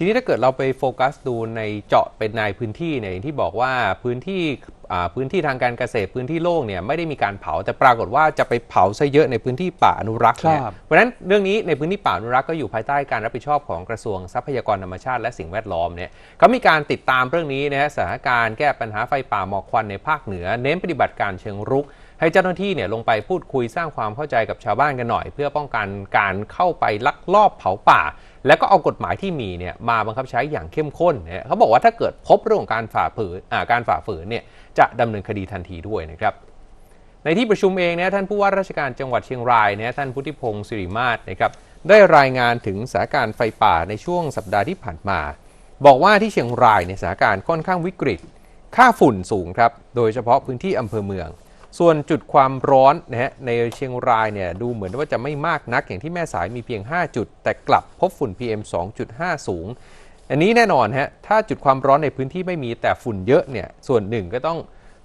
ทีนี้ถ้าเกิดเราไปโฟกัสดูในเจาะเป็นในพื้นที่เนี่ยอย่างที่บอกว่าพื้นที่อ่าพื้นที่ทางการเกษตรพื้นที่โล่งเนี่ยไม่ได้มีการเผาแต่ปรากฏว่าจะไปเผาซะเยอะในพื้นที่ป่าอนุรักษ์เนี่ยครับเพราะฉะนั้นเรื่องนี้ในพื้นที่ป่าอนุรักษ์ก็อยู่ภายใต้การรับผิดชอบของกระทรวงทรัพยากรธรรมชาติและสิ่งแวดล้อมเนี่ยเขามีการติดตามเรื่องนี้นะฮะสถานการณ์แก้ปัญหาไฟป่าหมอกควันในภาคเหนือ เน้นปฏิบัติการเชิงรุก ให้เจ้าหน้าที่เนี่ยลงไปพูดคุยสร้างความเข้าใจกับชาวบ้านกันหน่อย เพื่อป้องกันการเข้าไปลักลอบเผาป่า แล้วก็เอากฎหมายที่มีเนี่ยมาบังคับใช้อย่างเข้มข้นเนี่ยเขาบอกว่าถ้าเกิดพบเรื่องของการฝ่าฝืนอ่าการฝ่าฝืนเนี่ยจะดำเนินคดีทันทีด้วยนะครับในที่ประชุมเองเนี่ยท่านผู้ว่าราชการจังหวัดเชียงรายเนี่ยท่านพุทธิพงศ์สิริมาศนะครับได้รายงานถึงสถานการณ์ไฟป่าในช่วงสัปดาห์ที่ผ่านมา บอกว่าที่เชียงรายเนี่ยสถานการณ์ค่อนข้างวิกฤต ค่าฝุ่นสูงครับ โดยเฉพาะพื้นที่อำเภอเมือง ส่วนจุดความร้อนนะฮะในเชียงรายเนี่ยดูเหมือนว่าจะไม่มากนักอย่างที่แม่สายมีเพียง 5 จุด แต่กลับพบฝุ่น PM 2.5 สูง อันนี้แน่นอนฮะถ้าจุดความร้อนในพื้นที่ไม่มีแต่ฝุ่นเยอะเนี่ยส่วนหนึ่งก็ต้อง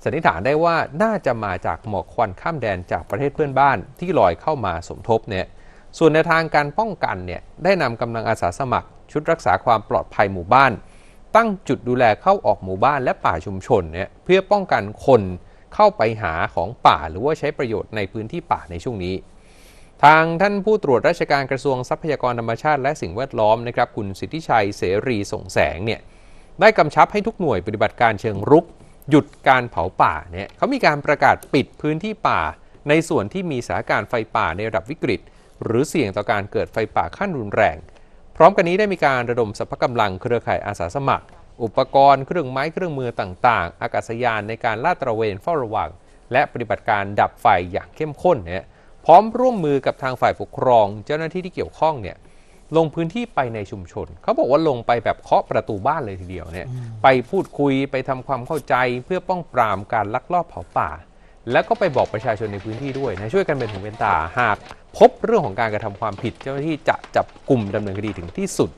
สันนิษฐานได้ว่าน่าจะมาจากหมอกควันข้ามแดนจากประเทศเพื่อนบ้านที่ลอยเข้ามาสมทบเนี่ยส่วนในทางการป้องกันเนี่ยได้นำกำลังอาสาสมัคร ชุดรักษาความปลอดภัยหมู่บ้าน ตั้งจุดดูแลเข้าออกหมู่บ้านและป่าชุมชนเนี่ยเพื่อป้องกันคน เข้าไปหาของป่าหรือว่าใช้ประโยชน์ในพื้นที่ป่าในช่วงนี้ ทางท่านผู้ตรวจราชการกระทรวงทรัพยากรธรรมชาติและสิ่งแวดล้อมนะครับคุณสิทธิชัยเสรีส่งแสงเนี่ยได้กำชับให้ทุกหน่วยปฏิบัติการเชิงรุก หยุดการเผาป่าเนี่ยเขามีการประกาศปิดพื้นที่ป่า ในส่วนที่มีสถานการณ์ไฟป่าในระดับวิกฤต หรือเสี่ยงต่อการเกิดไฟป่าขั้นรุนแรง พร้อมกันนี้ได้มีการระดมสรรพกำลังเครือข่ายอาสาสมัคร อุปกรณ์เครื่องไม้เครื่องมือต่างๆ อากาศยานในการลาดตระเวนเฝ้าระวัง และปฏิบัติการดับไฟอย่างเข้มข้นเนี่ยพร้อมร่วมมือกับทางฝ่ายปกครอง เจ้าหน้าที่ที่เกี่ยวข้องเนี่ยลงพื้นที่ไปในชุมชน เขาบอกว่าลงไปแบบเคาะประตูบ้านเลยทีเดียวเนี่ยไปพูดคุยไปทำความเข้าใจเพื่อป้องปรามการลักลอบเผาป่า แล้วก็ไปบอกประชาชนในพื้นที่ด้วยนะช่วยกันเป็นหูเป็นตาหาก พบเรื่องของการกระทำความผิด เจ้าหน้าที่จะจับกลุ่มดำเนินคดีถึงที่สุด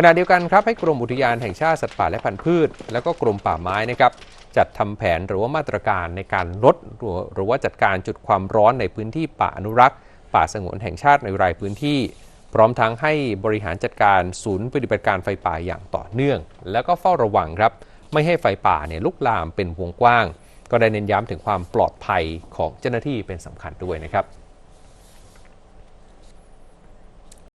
ขณะเดียวกันครับให้กรมอุทยานแห่งชาติสัตว์ป่าและพันธุ์พืช แล้วก็กรมป่าไม้นะครับจัดทำแผนหรือว่ามาตรการในการลดหรือว่าจัดการจุดความร้อนในพื้นที่ป่าอนุรักษ์ ป่าสงวนแห่งชาติในรายพื้นที่ พร้อมทั้งให้บริหารจัดการศูนย์ปฏิบัติการไฟป่าอย่างต่อเนื่อง แล้วก็เฝ้าระวังครับไม่ให้ไฟป่าเนี่ยลุกลามเป็นวงกว้าง ก็ได้เน้นย้ำถึงความปลอดภัยของเจ้าหน้าที่เป็นสำคัญด้วยนะครับ